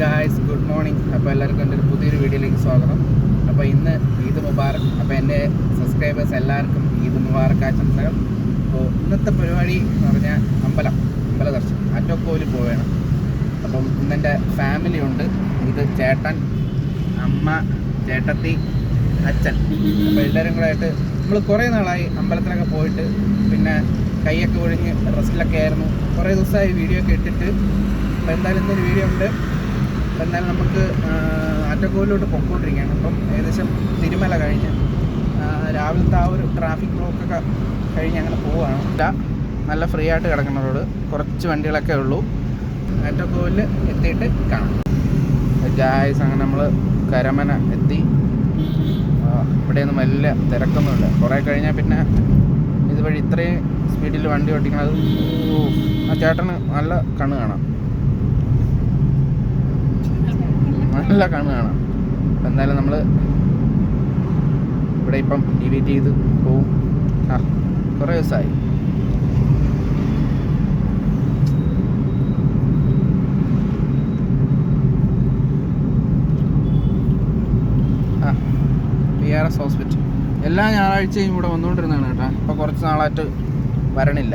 Guys good morning അപ്പോൾ എല്ലാവർക്കും എന്റെ ഒരു പുതിയൊരു വീഡിയോയിലേക്ക് സ്വാഗതം. അപ്പോൾ ഇന്ന് ഈദ് മുബാറക്. അപ്പോൾ എന്റെ സബ്സ്ക്രൈബേഴ്സ് എല്ലാവർക്കും ഈദ് മുബാറക് ആശംസകൾ. അപ്പോൾ ഇന്നത്തെ പരിപാടി എന്ന് പറഞ്ഞാൽ അമ്പലം. അമ്പല ദർശനം. അറ്റോക്കോയിൽ പോവുകയാണ്. അപ്പം ഇന്നെന്റെ ഫാമിലി ഉണ്ട്. ഇത് ചേട്ടൻ അമ്മ ചേട്ടത്തി അച്ഛൻ. അപ്പോൾ എല്ലാവരും കൂടെ ആയിട്ട് നമ്മൾ കുറേ നാളായി അമ്പലത്തിലൊക്കെ പോയിട്ട് പിന്നെ കൈയൊക്കെ ഒഴിഞ്ഞ് റെസ്റ്റിലൊക്കെ ആയിരുന്നു. കുറേ ദിവസമായി വീഡിയോ ഒക്കെ ഇട്ടിട്ട്. അപ്പോൾ എന്തായാലും ഇന്നൊരു വീഡിയോ ഉണ്ട്. അപ്പോൾ എന്തായാലും നമുക്ക് അറ്റക്കോലിലോട്ട് പൊക്കോണ്ടിരിക്കുകയാണ് അപ്പം ഏകദേശം തിരുമല കഴിഞ്ഞ് രാവിലത്തെ ആ ഒരു ട്രാഫിക് ബ്ലോക്കൊക്കെ കഴിഞ്ഞ് അങ്ങനെ പോവുകയാണ് നല്ല ഫ്രീ ആയിട്ട് കിടക്കുന്ന കുറച്ച് വണ്ടികളൊക്കെ ഉള്ളൂ. അറ്റക്കോലിൽ എത്തിയിട്ട് കാണാം. ഗായ്സ് അങ്ങനെ നമ്മൾ കരമന എത്തി. ഇവിടെയൊന്നും വലിയ തിരക്കൊന്നുമില്ല. കുറേ കഴിഞ്ഞാൽ പിന്നെ ഇതുവഴി ഇത്രയും സ്പീഡിൽ വണ്ടി ഓട്ടിക്കണത്. ഓ ആ ചേട്ടന് നല്ല കണ്ണ് കാണാം. നല്ല കണ്ണ് കാണാം. അപ്പം എന്തായാലും നമ്മൾ ഇവിടെ ഇപ്പം ഡിലീറ്റ് ചെയ്ത് പോവും. ആ കുറേ ദിവസമായി ആ പി ആർ എസ് ഹോസ്പിറ്റൽ എല്ലാ ഞായറാഴ്ചയും ഇവിടെ വന്നുകൊണ്ടിരുന്നതാണ് കേട്ടോ. ഇപ്പോൾ കുറച്ച് നാളായിട്ട് വരണില്ല.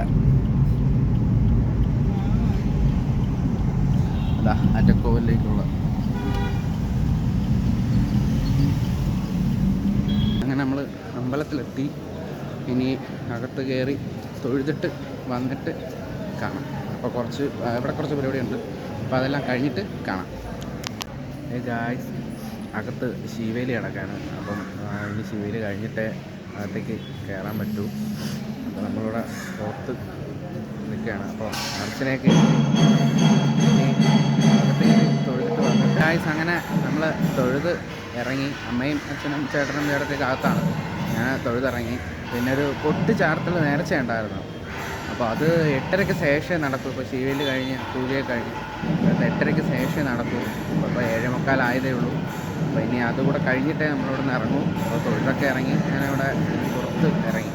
അതാ അറ്റക്കോവിലേക്കുള്ള അങ്ങനെ നമ്മൾ അമ്പലത്തിലെത്തി. ഇനി അകത്ത് കയറി തൊഴുതിട്ട് വന്നിട്ട് കാണാം. അപ്പോൾ കുറച്ച് ഇവിടെ കുറച്ച് പരിപാടിയുണ്ട് അപ്പോൾ അതെല്ലാം കഴിഞ്ഞിട്ട് കാണാം. ഏ ഗായ്സ് അകത്ത് ശിവേലി കിടക്കാണ്. അപ്പം ഇനി ശിവേലി കഴിഞ്ഞിട്ടേ അകത്തേക്ക് കയറാൻ പറ്റൂ. അപ്പോൾ നമ്മളിവിടെ പുറത്ത് നിൽക്കുകയാണ്. അപ്പോൾ അർച്ചനയൊക്കെ ഗായ്സ് അങ്ങനെ നമ്മൾ തൊഴുത് ഇറങ്ങി. അമ്മയും അച്ഛനും ചേട്ടനും ചേട്ടത്തേക്ക് അകത്താണ്. ഞാൻ തൊഴുതിറങ്ങി. പിന്നെ ഒരു പൊട്ട് ചാർത്തൽ നേർച്ച ഉണ്ടായിരുന്നു. അപ്പോൾ അത് എട്ടരയ്ക്ക് ശേഷം നടക്കും. ഇപ്പോൾ ശിവയിൽ കഴിഞ്ഞ് പൂജയെ കഴിഞ്ഞ്. എട്ടരയ്ക്ക് ശേഷം നടക്കും. അപ്പോൾ ഏഴേ മുക്കാലായതേ ഉള്ളൂ. അപ്പോൾ ഇനി അതുകൂടെ കഴിഞ്ഞിട്ടേ നമ്മളിവിടെ നിന്ന് ഇറങ്ങും. അപ്പോൾ തൊഴിലൊക്കെ ഇറങ്ങി ഞാനിവിടെ പുറത്ത് ഇറങ്ങി.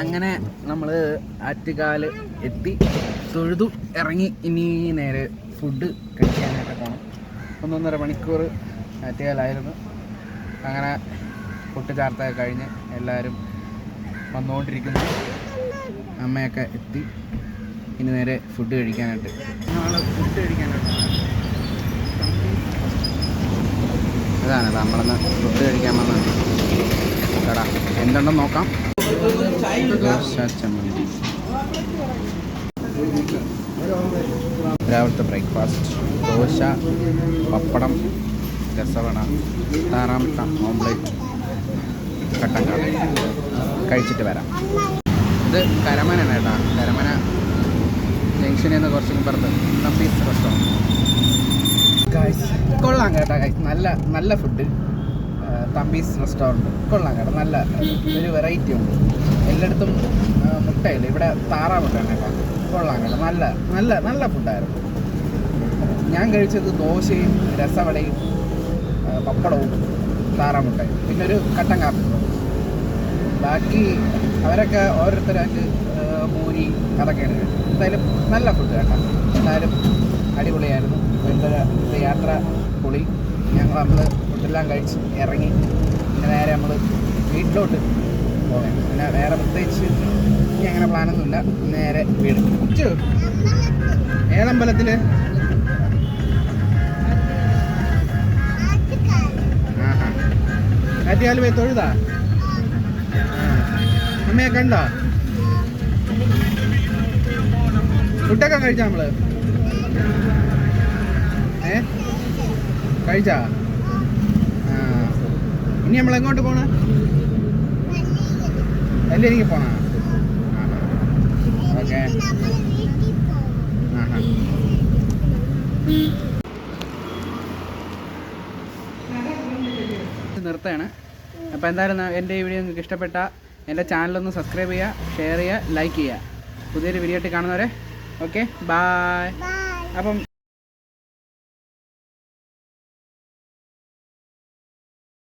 അങ്ങനെ നമ്മൾ ആറ്റുകാൽ എത്തി. തൊഴുതു ഇറങ്ങി. ഇനി നേരെ ഫുഡ് കഴിക്കാനായിട്ട് പോകണം ഒന്നൊന്നര മണിക്കൂർ ആറ്റുകാലായിരുന്നു. അങ്ങനെ ചാർത്തൊക്കെ കഴിഞ്ഞ് എല്ലാവരും വന്നുകൊണ്ടിരിക്കുന്നു അമ്മയൊക്കെ എത്തി. ഇനി നേരെ ഫുഡ് കഴിക്കാനായിട്ട്. നമ്മൾ ഫുഡ് കഴിക്കാനായിട്ട് അതാണ് നമ്മളെന്ന് ഫുഡ് കഴിക്കാൻ വന്നത്. കട എന്തുണ്ടെന്ന് നോക്കാം? രാവിലത്തെ ബ്രേക്ക്ഫാസ്റ്റ്. ദോശ പപ്പടം രസവണ താറാമുട്ട ഓംലെറ്റ് കട്ടൻ കട കഴിച്ചിട്ട് വരാം. ഇത് കരമനാണ് കേട്ടോ കരമന ജംഗ്ഷനിൽ നിന്ന് കുറച്ച് പുറത്ത് നമ്പീസ് റെസ്റ്റോറന്റ് കൊള്ളാം കേട്ടോ. നല്ല നല്ല ഫുഡ് തമ്പീസ് റെസ്റ്റോറന്റ്. കൊള്ളാം കേട്ടോ നല്ല ഒരു വെറൈറ്റി ഉണ്ട്. എല്ലായിടത്തും മുട്ടയില്ല? ഇവിടെ താറാ മുട്ടയാണ് കേട്ടോ. കൊള്ളാം കേട്ടോ നല്ല നല്ല നല്ല ഫുഡായിരുന്നു ഞാൻ കഴിച്ചത് ദോശയും രസവടയും പപ്പടവും താറാമുട്ടയും. പിന്നെ ഒരു കട്ടൻ കാപ്പി. ബാക്കി അവരൊക്കെ ഓരോരുത്തരായിട്ട് പൂരി അതൊക്കെയാണ് എന്തായാലും നല്ല ഫുഡ് കേട്ടോ. എന്തായാലും അടിപൊളിയായിരുന്നു. എന്താ യാത്ര പൊളി. ഞങ്ങൾ നമ്മൾ ഫുഡെല്ലാം കഴിച്ച് ഇറങ്ങി. പിന്നെ നേരെ നമ്മൾ വീട്ടിലോട്ട് പോകാം. പിന്നെ വേറെ പ്രത്യേകിച്ച് ഇനി അങ്ങനെ പ്ലാനൊന്നുമില്ല. നേരെ വീട്. ഏതമ്പലത്തിൽ ആഹാ. ആറ്റുകാൽ പോയി തൊഴുതാ. അമ്മയെ കണ്ടോ? ഫുഡൊക്കെ കഴിച്ചാ നമ്മൾ? ഏ? കഴിച്ചാ? ഇനി നമ്മൾ എങ്ങോട്ട് പോണ? അല്ലേ എനിക്ക് പോണ ഓക്കെ. ആഹാ. നിർത്തുകയാണ്. അപ്പോൾ എന്തായാലും എന്റെ ഈ വീഡിയോ നിങ്ങൾക്ക് ഇഷ്ടപ്പെട്ട എന്റെ ചാനലൊന്ന് സബ്സ്ക്രൈബ് ചെയ്യുക ഷെയർ ചെയ്യുക ലൈക്ക് ചെയ്യുക. പുതിയൊരു വീഡിയോ ആയിട്ട് കാണുന്നവരെ ഓക്കെ ബായ് അപ്പം